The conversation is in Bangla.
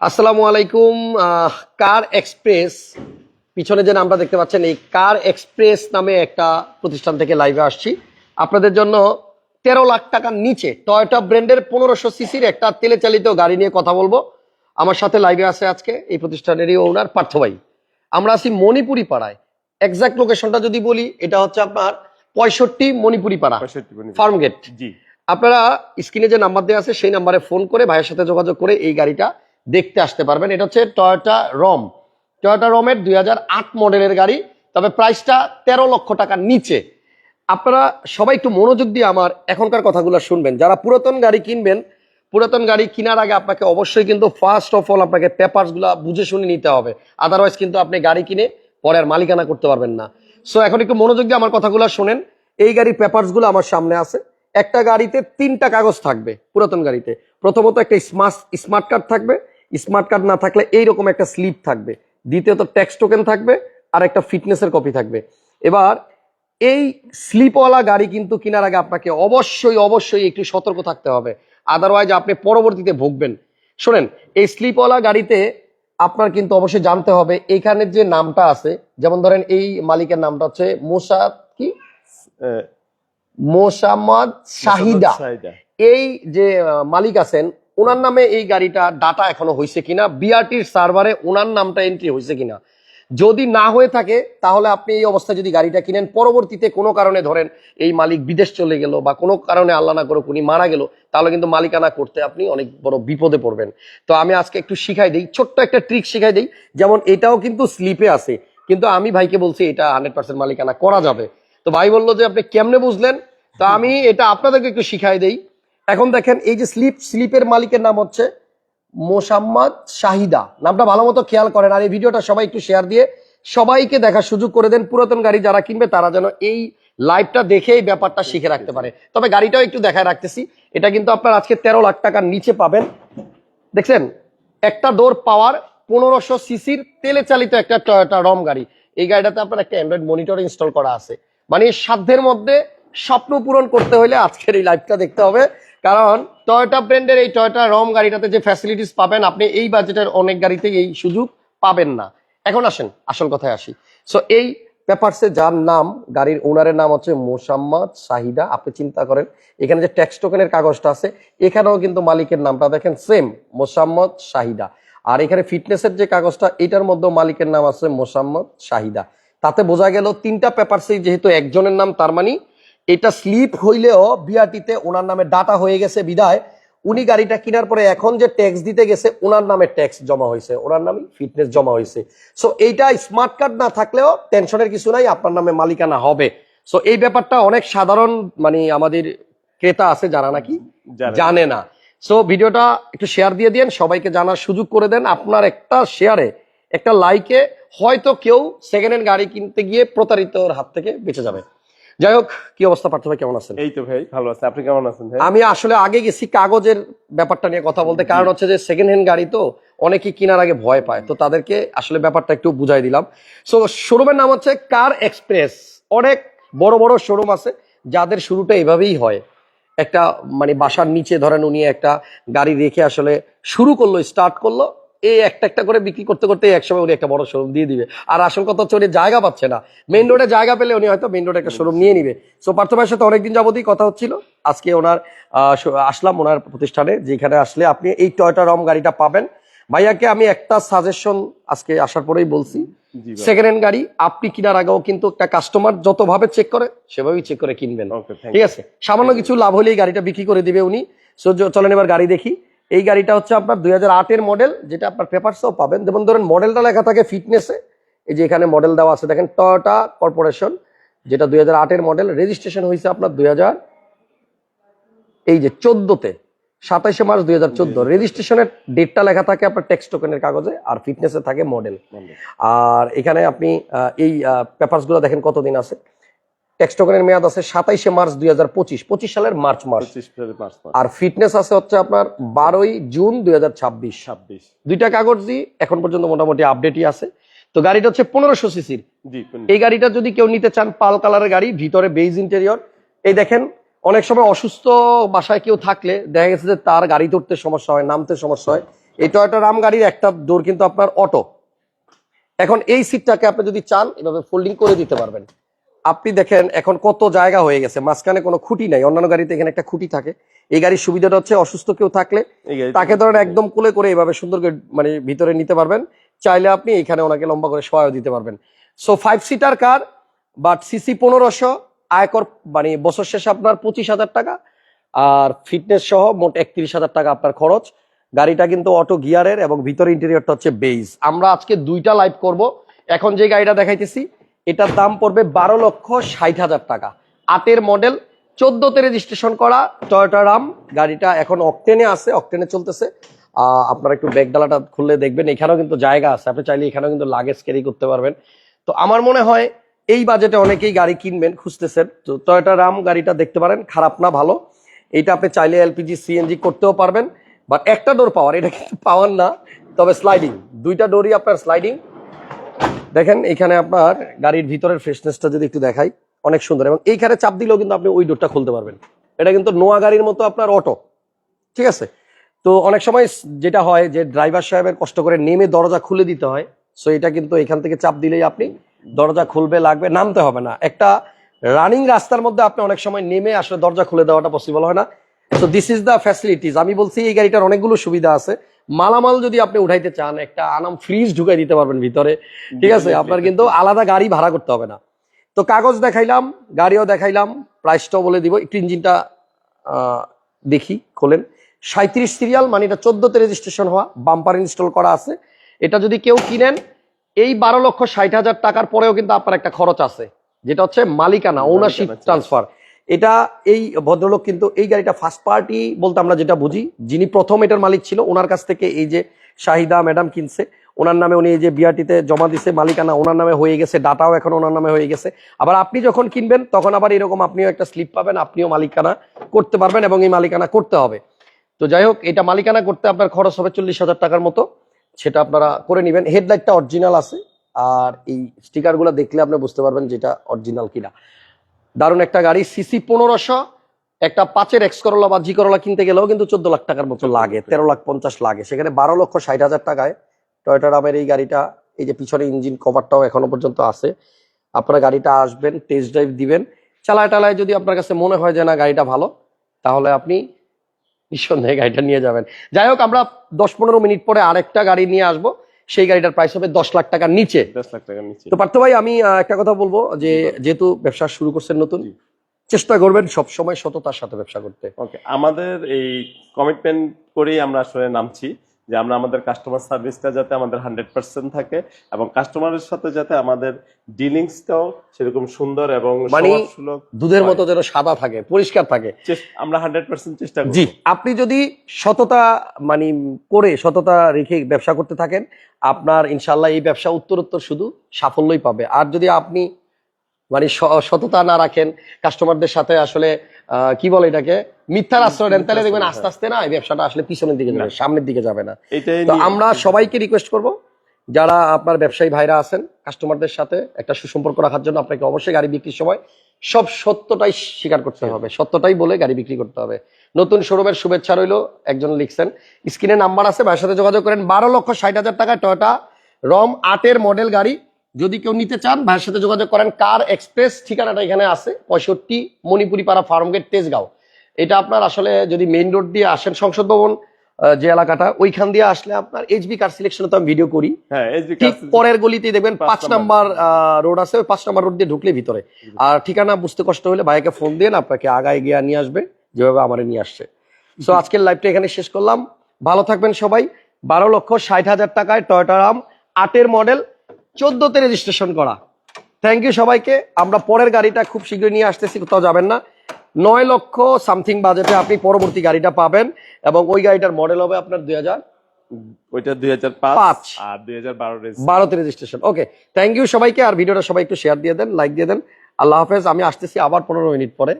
আসসালামু আলাইকুম কার এক্সপ্রেস পিছনে যে নামটা দেখতে পাচ্ছেন এই কার এক্সপ্রেস নামে একটা প্রতিষ্ঠান থেকে লাইভে আসছি। আপনাদের জন্য তেরো লাখ টাকার নিচে টয়োটা ব্র্যান্ডের পনেরোশো সিসির একটা তেলে চালিত গাড়ি নিয়ে কথা বলব। আমার সাথে লাইভে আছে আজকে এই প্রতিষ্ঠানেরই ওনার পার্থ ভাই। আমরা আছি মণিপুরি পাড়ায়। এক্সাক্ট লোকেশনটা যদি বলি এটা হচ্ছে আপনার পঁয়ষট্টি মণিপুরি পাড়া ফার্ম গেট জি। আপনারা স্ক্রিনে যে নাম্বার দেওয়া আছে সেই নাম্বারে ফোন করে ভাইয়ের সাথে যোগাযোগ করে এই গাড়িটা দেখতে আসতে পারবেন। এটা হচ্ছে টয়োটা রম টয়োটা রমের দুই হাজার আট মডেলের গাড়ি, তবে প্রাইসটা তেরো লক্ষ টাকার নিচে। আপনারা সবাই একটু মনোযোগ দিয়ে আমার এখনকার কথাগুলো শুনবেন। যারা পুরাতন গাড়ি কিনবেন, পুরাতন গাড়ি কেনার আগে আপনাকে অবশ্যই কিন্তু ফার্স্ট অফ অল আপনাকে পেপারসগুলা বুঝে শুনে নিতে হবে। আদারওয়াইজ কিন্তু আপনি গাড়ি কিনে পরে আর মালিকানা করতে পারবেন না। সো এখন একটু মনোযোগ দিয়ে আমার কথাগুলো শোনেন। এই গাড়ির পেপারসগুলো আমার সামনে আছে। একটা গাড়িতে তিনটা কাগজ থাকবে পুরাতন গাড়িতে। প্রথমত একটা স্মার্ট স্মার্ট কার্ড থাকবে। স্মার্ট কার্ড না থাকলে এইরকম একটা স্লিপ থাকবে। দ্বিতীয়ত ট্যাক্স টোকেন থাকবে আর একটা ফিটনেসের কপি থাকবে। এবার এই স্লিপওয়ালা গাড়ি কিন্তু কেনার আগে আপনাকে অবশ্যই অবশ্যই একটু সতর্ক থাকতে হবে। আদারওয়াইজ আপনি পরবর্তীতে ভুগবেন। শোনেন এই স্লিপওয়ালা গাড়িতে আপনার কিন্তু অবশ্যই জানতে হবে এইখানে যে নামটা আছে যেমন ধরেন এই মালিকের নামটা হচ্ছে মোসা কি? মোসাম্মদ শাহিদা। এই যে মালিক আছেন ওনার নামে এই গাড়িটা ডাটা এখনও হয়েছে কিনা বিআরটির সার্ভারে ওনার নামটা এন্ট্রি হয়েছে কিনা। যদি না হয়ে থাকে, তাহলে আপনি এই অবস্থায় যদি গাড়িটা কিনেন, পরবর্তীতে কোনো কারণে ধরেন এই মালিক বিদেশ চলে গেল বা কোনো কারণে আল্লাহ না করুক উনি মারা গেল, তাহলে কিন্তু মালিকানা করতে আপনি অনেক বড় বিপদে পড়বেন। তো আমি আজকে একটু শিখাই দিই, ছোট্ট একটা ট্রিক শিখাই দিই, যেমন এটাও কিন্তু স্লিপে আছে, কিন্তু আমি ভাইকে বলছি এটা হান্ড্রেড পার্সেন্ট মালিকানা করা যাবে। তো ভাই বলল যে আপনি কেমনে বুঝলেন? তো আমি এটা আপনাদেরকে একটু শিখাই দেই। এখন দেখেন এই যে স্লিপ, স্লিপের মালিকের নাম হচ্ছে মোসাম্মদ শাহিদা। নামটা ভালো মতো খেয়াল করেন আর এই ভিডিওটা সবাই একটু শেয়ার দিয়ে সবাইকে দেখার সুযোগ করে দেন পুরাতন গাড়ি যারা কিনবে, তারা যেন এই লাইভটা দেখে এই ব্যাপারটা শিখে রাখতে পারে। তবে গাড়িটাও একটু দেখায় রাখতেছি। এটা কিন্তু আপনার আজকে তেরো লাখ টাকার নিচে পাবেন। দেখছেন? একটা ডোর পাওয়ার পনেরোশো সিসির তেলে চালিত একটা টয়োটা রম গাড়ি। এই গাড়িটাতে আপনার একটা অ্যান্ড্রয়েড মনিটর ইনস্টল করা আছে। মানে সাধ্যের মধ্যে স্বপ্ন পূরণ করতে হলে আজকের এই লাইভটা দেখতে হবে। কারণ টয়োটা ব্র্যান্ডের এই টয়োটা রম গাড়িটাতে যে ফ্যাসিলিটিস পাবেন, আপনি এই বাজেটের অনেক গাড়িতে এই সুযোগ পাবেন না। এখন আসেন, আসল কথায় আসি। সো এই পেপারসে যার নাম, গাড়ির ওনারের নাম হচ্ছে মোসাম্মদ শাহিদা আপনি চিন্তা করেন, এখানে যে ট্যাক্স টোকেনের কাগজটা আছে, এখানেও কিন্তু মালিকের নামটা দেখেন সেম মোসাম্মদ শাহিদা আর এখানে ফিটনেসের যে কাগজটা, এটার মধ্যে মালিকের নাম আছে মোসাম্মদ শাহিদা তাতে বোঝা গেল, তিনটা পেপারসে যেহেতু একজনের নাম, তার মানে এটা স্লিপ হইলেও বিআরটিতে ওনার নামে ডাটা হয়ে গেছে বিদায়। উনি গাড়িটা কেনার পরে এখন যে ট্যাক্স দিতে গেছে ওনার নামে ট্যাক্স জমা হয়েছে। ওনার নামে ফিটনেস জমা হয়েছে। সো এইটা স্মার্ট কার্ড না থাকলেও টেনশনের কিছু নাই আপনার নামে মালিকানা হবে। সো এই ব্যাপারটা অনেক সাধারণ মানে আমাদের ক্রেতা আছে যারা নাকি জানে। না। সো ভিডিওটা একটু শেয়ার দিয়ে দিন সবাইকে জানার সুযোগ করে দেন। আপনার একটা শেয়ারে একটা লাইকে হয়তো কেউ সেকেন্ড হ্যান্ড গাড়ি কিনতে গিয়ে প্রতারিতর হাত থেকে বেঁচে যাবে। যাই হোক কি অবস্থা পার্থ ভাই কেমন আছেন? এই তো ভাই ভালো আছে। আপনি কেমন আছেন ভাই? আমি আসলে আগে গেছি কাগজের ব্যাপারটা নিয়ে কথা বলতে কারণ হচ্ছে যে সেকেন্ড হ্যান্ড গাড়ি তো অনেকেই কেনার আগে ভয় পায়। তো তাদেরকে আসলে ব্যাপারটা একটু বুঝাই দিলাম। সো শোরুমের নাম হচ্ছে কার এক্সপ্রেস অনেক বড় বড় শোরুম আছে যাদের শুরুটা এভাবেই হয়। একটা মানে বাসার নিচে ধরেন উনি একটা গাড়ি রেখে আসলে শুরু করল স্টার্ট করল এই একটা একটা করে বিক্রি করতে করতে একসময় উনি একটা বড় শোরুম দিয়ে দিবে। আর আসল কথা হচ্ছে উনি জায়গা পাচ্ছে না। মেইন রোডে জায়গা পেলে উনি হয়তো মেইন রোডে একটা শোরুম নিয়ে নিবে। সো পার্থ ভাইয়ের সাথে অনেকদিন যাবতই কথা হচ্ছিল। আজকে ওনার আসলাম ওনার প্রতিষ্ঠানে যেখানে আসলে আপনি এই টয়টা রম গাড়িটা পাবেন। ভাইয়াকে আমি একটা সাজেশন আজকে আসার পরেই বলছি। সেকেন্ড হ্যান্ড গাড়ি আপনি কেনার আগেও কিন্তু একটা কাস্টমার যতভাবে চেক করে সেভাবেই চেক করে কিনবেন। ঠিক আছে? সামান্য কিছু লাভ হলেই গাড়িটা বিক্রি করে দিবে উনি। সো চলেন এবার গাড়ি দেখি। এই গাড়িটা হচ্ছে আপনার দুই হাজার মডেল যেটা আপনার পেপারসও পাবেন। যেমন ধরেন মডেলটা লেখা থাকে ফিটনেসে এই যে এখানে মডেল দেওয়া আছে দেখেন টয়োটা কর্পোরেশন যেটা দুই হাজার মডেল রেজিস্ট্রেশন হয়েছে আপনার দুই হাজার এই যে চোদ্দতে সাতাইশে মার্চ দুই হাজার চোদ্দ। রেজিস্ট্রেশনের ডেটটা লেখা থাকে আপনার টেক্সট টোকেনের কাগজে আর ফিটনেসে থাকে মডেল আর এখানে আপনি এই পেপারসগুলো দেখেন কতদিন আছে। টেক্সট টোকেনের মেয়াদ আছে সাতাইশে মার্চ দুই হাজার পঁচিশ পঁচিশ সালের মার্চ মাস। আর ফিটনেস আছে হচ্ছে আপনার বারোই জুন দুই হাজার ছাব্বিশ। ছাব্বিশ। দুইটা কাগজই এখন পর্যন্ত মোটামুটি আপডেটই আছে। তো গাড়িটা হচ্ছে পনেরোশো সিসির এই গাড়িটা যদি কেউ নিতে চান পাল কালারের গাড়ি ভিতরে বেজ ইন্টেরিয়র এই দেখেন অনেক সময় অসুস্থ বাসায় কেউ থাকলে দেখা গেছে যে তার গাড়ি তুলতে সমস্যা হয় নামতে সমস্যা হয়। এই টয়োটা রাম গাড়ির একটা ডোর কিন্তু আপনার অটো এখন এই সিটটাকে আপনি যদি চান এভাবে ফোল্ডিং করে দিতে পারবেন। আপনি দেখেন এখন কত জায়গা হয়ে গেছে মাঝখানে কোনো খুঁটি নাই অন্যান্য গাড়িতে এখানে একটা খুঁটি থাকে। এই গাড়ির সুবিধাটা হচ্ছে অসুস্থ কেউ থাকলে তাকে ধরেন একদম কোলে করে এভাবে সুন্দর করে মানে ভিতরে নিতে পারবেন। চাইলে আপনি এখানে ওনাকে লম্বা করে সহায় দিতে পারবেন। So five seater car but CC পনেরোশো আয়কর মানে বছর শেষে আপনার পঁচিশ হাজার টাকা। আর ফিটনেস সহ মোট একত্রিশ হাজার টাকা আপনার খরচ। গাড়িটা কিন্তু অটো গিয়ারের এবং ভিতরে ইন্টেরিয়রটা হচ্ছে বেজ আমরা আজকে দুইটা লাইভ করব। এখন যে গাড়িটা দেখাইতেছি এটার দাম পড়বে বারো লক্ষ ষাট হাজার টাকা। আটের মডেল চোদ্দতে রেজিস্ট্রেশন করা টয়োটা রাম গাড়িটা এখন অকটেনে আছে অকটেনে চলতেছে। আপনারা একটু ব্যাগ ডালাটা খুললে দেখবেন, এখানেও কিন্তু জায়গা আছে। আপনি চাইলে এখানেও কিন্তু লাগেজ ক্যারি করতে পারবেন। তো আমার মনে হয় এই বাজেটে অনেকেই গাড়ি কিনবেন, খুঁজতেছেন। তো টয়োটা রাম গাড়িটা দেখতে পারেন, খারাপ না, ভালো। এইটা আপনি চাইলে এলপিজি সিএনজি করতেও পারবেন। বাট একটা ডোর পাওয়ার এটা কিন্তু পাওয়ার না, তবে স্লাইডিং দুইটা ডোরই আপনার স্লাইডিং দেখেন, এখানে আপনার গাড়ির ভিতরের ফ্রেশনেসটা যদি একটু দেখাই, অনেক সুন্দর। এবং এইখানে চাপ দিলেও কিন্তু আপনি ওই ডোরটা খুলতে পারবেন। এটা কিন্তু নোয়া গাড়ির মতো আপনার অটো ঠিক আছে? তো অনেক সময় যেটা হয় যে ড্রাইভার সাহেবের কষ্ট করে নেমে দরজা খুলে দিতে হয়। সো এটা কিন্তু এখান থেকে চাপ দিলেই আপনি দরজা খুলবে, লাগবে, নামতে হবে না। একটা রানিং রাস্তার মধ্যে আপনি অনেক সময় নেমে আসলে দরজা খুলে দেওয়াটা পসিবল হয় না। তো দিস ইজ দ্য ফ্যাসিলিটিস আমি বলছি এই গাড়িটার অনেকগুলো সুবিধা আছে। মালামাল যদি আপনি উঠাইতে চান একটা আনাম ফ্রিজ ঢুকাই দিতে পারবেন ভিতরে ঠিক আছে? আপনার কিন্তু আলাদা গাড়ি ভাড়া করতে হবে না। তো কাগজ দেখাইলাম গাড়িও দেখাইলাম প্রাইসটাও বলে দিব। একটু ইঞ্জিনটা আহ, দেখি খোলেন। সাঁত্রিশ সিরিয়াল মানে এটা চোদ্দতে রেজিস্ট্রেশন হওয়া বাম্পার ইনস্টল করা আছে। এটা যদি কেউ কিনেন এই বারো লক্ষ ষাট হাজার টাকার পরেও কিন্তু আপনার একটা খরচ আছে। যেটা হচ্ছে মালিকানা ওনারশিপ ট্রান্সফার এটা এই ভদ্রলোক কিন্তু এই গাড়িটা ফার্স্ট পার্টি বলতে আমরা যেটা বুঝি, যিনি প্রথম এটার মালিক ছিল, ওনার কাছ থেকে এই যে শাহিদা ম্যাডাম কিনছে, ওনার নামে উনি এই যে বিআরটিতে জমা দিছে, মালিকানা ওনার নামে হয়ে গেছে ডাটাও এখন ওনার নামে হয়ে গেছে। আবার আপনি যখন কিনবেন, তখন আবার এরকম আপনিও একটা স্লিপ পাবেন, আপনিও মালিকানা করতে পারবেন এবং এই মালিকানা করতে হবে। তো যাই হোক, এটা মালিকানা করতে আপনার খরচ হবে চল্লিশ হাজার টাকার মতো, সেটা আপনারা করে নেবেন। হেডলাইটটা অরিজিনাল আছে, আর এই স্টিকারগুলো দেখলে আপনি বুঝতে পারবেন যেটা অরিজিনাল কিনা। দারুণ একটা গাড়ি সিসি পনেরোশো একটা পাঁচের এক্স করলা বা জি করলা কিনতে গেলেও কিন্তু চোদ্দ লাখ টাকার মতো লাগে তেরো লাখ পঞ্চাশ লাগে। সেখানে বারো লক্ষ ষাট হাজার টাকায় টয়টা রামের এই গাড়িটা এই যে পিছনে ইঞ্জিন কভারটাও এখনও পর্যন্ত আছে। আপনারা গাড়িটা আসবেন টেস্ট ড্রাইভ দিবেন। চালায় টালায় যদি আপনার কাছে মনে হয় যে না গাড়িটা ভালো তাহলে আপনি নিঃসন্দেহে গাড়িটা নিয়ে যাবেন। যাই হোক আমরা দশ পনেরো মিনিট পরে আরেকটা গাড়ি নিয়ে আসব। সেই গাড়িটার প্রাইস হবে দশ লাখ টাকার নিচে। দশ লাখ টাকার নিচে। তো পার্থ ভাই আমি একটা কথা বলব যে যেহেতু ব্যবসা শুরু করছেন নতুন চেষ্টা করবেন সব সময় সততার সাথে ব্যবসা করতে। ওকে আমাদের এই কমিটমেন্ট করেই আমরা আসলে নামছি। যে আমরা আমাদের কাস্টমার সার্ভিসটা যাতে আমাদের হান্ড্রেড পার্সেন্ট থাকে এবং কাস্টমারের সাথে যাতে আমাদের ডিলিংসটাও সেরকম সুন্দর এবং মানে দুধের মতো যেন সাদা থাকে পরিষ্কার থাকে। আমরা হান্ড্রেড পার্সেন্ট চেষ্টা করি। জি আপনি যদি সততা মানে করে সততা রেখে ব্যবসা করতে থাকেন আপনার ইনশাল্লাহ এই ব্যবসা উত্তরোত্তর শুধু সাফল্যই পাবে। আর যদি আপনি মানে সততা না রাখেন কাস্টমারদের সাথে আসলে কি বলে এটাকে? মিথ্যার আশ্রয় দেন তাহলে দেখবেন আস্তে আস্তে না এই ব্যবসাটা আসলে পিছনের দিকে যাবে সামনের দিকে যাবে না। তো আমরা সবাইকে রিকোয়েস্ট করব যারা আপনার ব্যবসায়ী ভাইরা আছেন কাস্টমারদের সাথে একটা সুসম্পর্ক রাখার জন্য আপনাকে অবশ্যই গাড়ি বিক্রির সময় সব সত্যটাই স্বীকার করতে হবে সত্যটাই বলে গাড়ি বিক্রি করতে হবে। নতুন শোরুমের শুভেচ্ছা রইল একজন লিখছেন স্ক্রিনে নাম্বার আছে ভাইয়ের সাথে যোগাযোগ করেন বারো লক্ষ ষাট হাজার টাকা টয়টা রম আটের মডেল গাড়ি যদি কেউ নিতে চান ভাইয়ের সাথে যোগাযোগ করেন কার এক্সপ্রেস ঠিকানাটা এখানে আছে? পঁয়ষট্টি মণিপুরি পাড়া ফার্মগেট তেজগাঁও। এটা আপনার আসলে যদি মেইন রোড দিয়ে আসেন সংসদ ভবন যে এলাকাটা ওইখান দিয়ে আসলে আপনার এইচবি কার সিলেকশনে তো আমি ভিডিও করি। হ্যাঁ ঠিক পরের গলিতে দেখবেন পাঁচ পাঁচ নাম্বার। রোড আছে ওই পাঁচ নাম্বার রোড দিয়ে ঢুকলে ভিতরে। আর ঠিকানা বুঝতে কষ্ট হলে ভাইকে ফোন দিয়ে আপনাকে আগায় গিয়ে নিয়ে আসবে যেভাবে আমারে নিয়ে আসছে। সো আজকের লাইভটা এখানে শেষ করলাম। ভালো থাকবেন সবাই। বারো লক্ষ ষাট হাজার টাকায় টয়টা রাম আটের মডেল চোদ্দতে রেজিস্ট্রেশন করা। থ্যাংক ইউ সবাইকে। আমরা পরের গাড়িটা খুব শীঘ্রই নিয়ে আসতেছি কোথাও যাবেন না। নয় লক্ষ সামথিং বাজেটে আপনি পরবর্তী গাড়িটা পাবেন এবং ওই গাড়িটার মডেল হবে আপনার দুই হাজার ওইটা দুই হাজার পাঁচ। পাঁচ। আর দুই হাজার বারো বারোতে রেজিস্ট্রেশন ওকে থ্যাংক ইউ সবাইকে। আর ভিডিওটা সবাই একটু শেয়ার দিয়ে দেন লাইক দিয়ে দেন। আল্লাহ হাফেজ আমি আসতেছি আবার পনেরো মিনিট পরে।